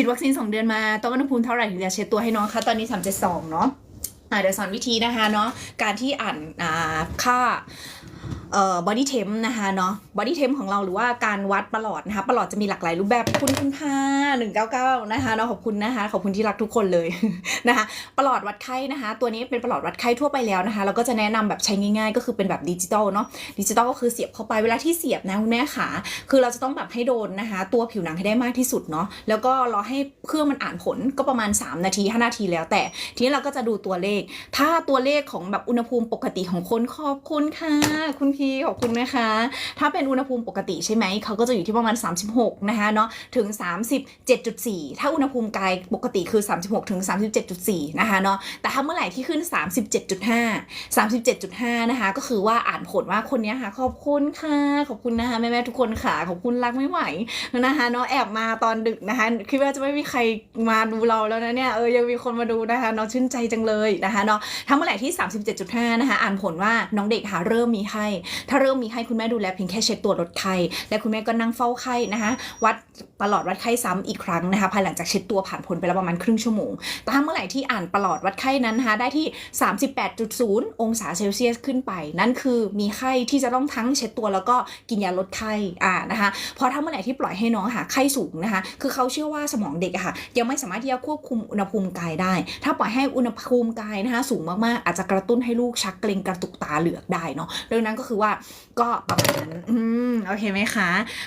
ฉีดวัคซีนสองเดือนมาต้องอุณหภูมิเท่าไหร่ถึงจะเช็ดตัวให้น้องคะตอนนี้ 372 เนาะอะเดี๋ยวสอนวิธีนะคะเนาะการที่อ่านค่า บอดี้เทมนะคะเนาะบอดี้เทมของเราหรือว่าการวัดประหลอดนะคะประหลอดจะมีหลากหลายรูปแบบคุณคุณค่ะ199นะคะเนาะขอบคุณนะคะขอบคุณที่รักทุกคนเลยนะคะประหลอดวัดไข้นะคะ ตัวนี้เป็นประหลอดวัดไข้ทั่วไปแล้วนะคะเราก็จะแนะนำแบบใช้ง่ายๆ ก็คือเป็นแบบดิจิตอลเนาะดิจิตอลก็คือเสียบเข้าไปเวลาที่เสียบนะคุณแม่ขาคือเราจะต้องแบบให้โดนนะคะ ตัวผิวหนังให้ได้มากที่สุดเนาะแล้วก็รอให้เครื่องมันอ่านผลก็ประมาณ 3 นาที 5 นาทีแล้ว แต่ทีนี้เราก็จะดูตัวเลข ถ้าตัวเลขของแบบอุณหภูมิปกติของคนขอบคุณค่ะคุณพีขอบคุณนะคะ ถ้าเป็นอุณหภูมิปกติใช่ไหมเขาก็จะอยู่ที่ประมาณ 36 นะคะเนาะถึง 37.4 ถ้าอุณหภูมิกายปกติคือ 36 ถึง 37.4 นะคะเนาะแต่ถ้าเมื่อไหร่ที่ขึ้น 37.5 37.5 นะคะ ก็คือว่าอ่านผลว่าคนนี้ค่ะ ขอบคุณค่ะ ขอบคุณนะคะแม่แม่ๆทุกคนค่ะ ขอบคุณรักไม่ไหวนะคะเนาะแอบมาตอนดึกนะคะคิดว่าจะไม่มีใครมาดูเราแล้วนะเนี่ยเออยังมีคนมาดูนะคะเนาะชื่นใจจังเลยนะคะเนาะถ้าเมื่อไหร่ที่ 37.5 นะคะอ่านผลว่าน้องเด็กค่ะเริ่มมีไข้ถ้าเริ่มมีไข้คุณแม่ดูแลเพียงแค่เช็ดตัวลดไข้และคุณแม่ก็นั่งเฝ้าไข้นะคะวัดประหลอดวัดไข้ซ้ำอีกครั้งนะคะภายหลังจากเช็ดตัวผ่านผลไปแล้วประมาณครึ่งชั่วโมงแต่ถ้าเมื่อไหร่ที่อ่านประหลอดวัดไข้นั้นนะคะได้ที่ 38.0 องศาเซลเซียสขึ้นไป นั่นคือมีไข้ที่จะต้องทั้งเช็ดตัวแล้วก็กินยาลดไข้อ่านะคะเพราะถ้าเมื่อไหร่ที่ปล่อยให้น้องค่ะไข้สูงนะคะ คือเขาเชื่อว่าสมองเด็กอะค่ะ ยังไม่สามารถที่จะควบคุมอุณหภูมิกายได้ ถ้าปล่อยให้อุณหภูมิกายนะคะ สูงมากๆ อาจจะกระตุ้นให้ลูกชักเกร็งกระตุกตาเหลือกได้เนาะดังนั้นก็คือว่าก็ประมาณนั้น อืม โอเคไหมคะ